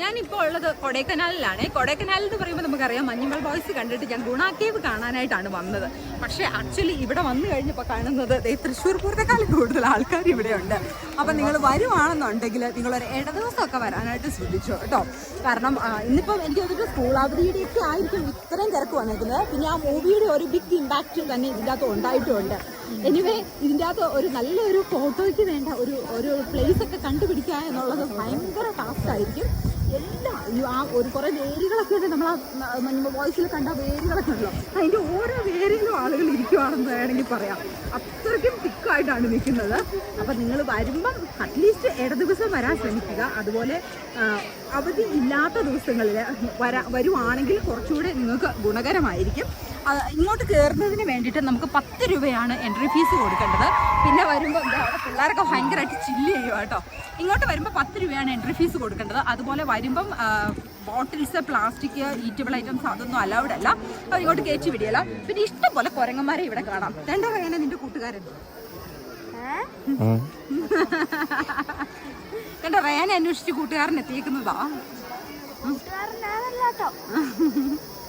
ഞാനിപ്പോൾ ഉള്ളത് കൊടൈക്കനാലിലാണ്. കൊടൈക്കനാലിൽ എന്ന് പറയുമ്പോൾ നമുക്കറിയാം മഞ്ഞുമൽ ബോയ്സ് കണ്ടിട്ട് ഞാൻ ഗുണ കേവ് കാണാനായിട്ടാണ് വന്നത്. പക്ഷേ ആക്ച്വലി ഇവിടെ വന്നു കഴിഞ്ഞപ്പോൾ കാണുന്നത് തൃശ്ശൂർ പൂരത്തെക്കാളും കൂടുതൽ ആൾക്കാർ ഇവിടെയുണ്ട്. അപ്പം നിങ്ങൾ വരുവാണെന്നുണ്ടെങ്കിൽ നിങ്ങളൊരു ഇട ദിവസമൊക്കെ വരാനായിട്ട് ശ്രദ്ധിച്ചു കേട്ടോ. കാരണം ഇന്നിപ്പം എനിക്ക് തോന്നിട്ട് സ്കൂൾ അവധിയുടെയൊക്കെ ആയിരിക്കും ഇത്രയും തിരക്ക് വന്നിരിക്കുന്നത് പിന്നെ ആ മൂവിയുടെ ഒരു ബിഗ് ഇമ്പാക്റ്റ് തന്നെ ഇതിന്റെ അകത്ത് ഉണ്ടായിട്ടുണ്ട്. എനിവേ ഇതിന്റെ അകത്ത് ഒരു നല്ലൊരു ഫോട്ടോയ്ക്ക് വേണ്ട ഒരു ഒരു പ്ലേസ് ഒക്കെ കണ്ടുപിടിക്കുക എന്നുള്ളത് ഭയങ്കര ടാസ്ക് ആയിരിക്കും. ആ ഒരു കുറേ വേരുകളൊക്കെ ഉണ്ട്. നമ്മൾ ആ വോയിസിൽ കണ്ട വേരുകളൊക്കെ ഉണ്ടല്ലോ. അതിന്റെ ഓരോ വേരിലും ആളുകൾ ഇരിക്കുവാണെന്ന് വേണമെങ്കിൽ പറയാം. അത്രയ്ക്കും തിക്കായിട്ടാണ് നിൽക്കുന്നത്. അപ്പം നിങ്ങൾ വരുമ്പം അറ്റ്ലീസ്റ്റ് ഇട ദിവസം വരാൻ ശ്രമിക്കുക. അതുപോലെ അവധി ഇല്ലാത്ത ദിവസങ്ങളിൽ വരാ വരുവാണെങ്കിൽ കുറച്ചുകൂടെ നിങ്ങൾക്ക് ഗുണകരമായിരിക്കും. ഇങ്ങോട്ട് കയറുന്നതിന് വേണ്ടിയിട്ട് നമുക്ക് പത്ത് രൂപയാണ് എൻട്രി ഫീസ് കൊടുക്കേണ്ടത്. പിന്നെ വരുമ്പോൾ പിള്ളേരൊക്കെ ഭയങ്കരമായിട്ട് ചില്ല് ചെയ്യുക കേട്ടോ ഇങ്ങോട്ട് വരുമ്പോൾ പത്ത് രൂപയാണ് എൻട്രി ഫീസ് കൊടുക്കേണ്ടത്. അതുപോലെ വരുമ്പം ബോട്ടിൽസ് പ്ലാസ്റ്റിക് ഈറ്റബിൾ ഐറ്റംസ് അതൊന്നും അലൗഡ് അല്ല. അപ്പോൾ ഇങ്ങോട്ട് കയറ്റി വിടിയല്ല. പിന്നെ ഇഷ്ടം പോലെ കുരങ്ങന്മാരെ ഇവിടെ കാണാം. രണ്ടോ കഴിയാൻ നിന്റെ കൂട്ടുകാരൻ? റയാനെ അന്വേഷിച്ച് കൂട്ടുകാരൻ എത്തിയേക്കുന്നതാ.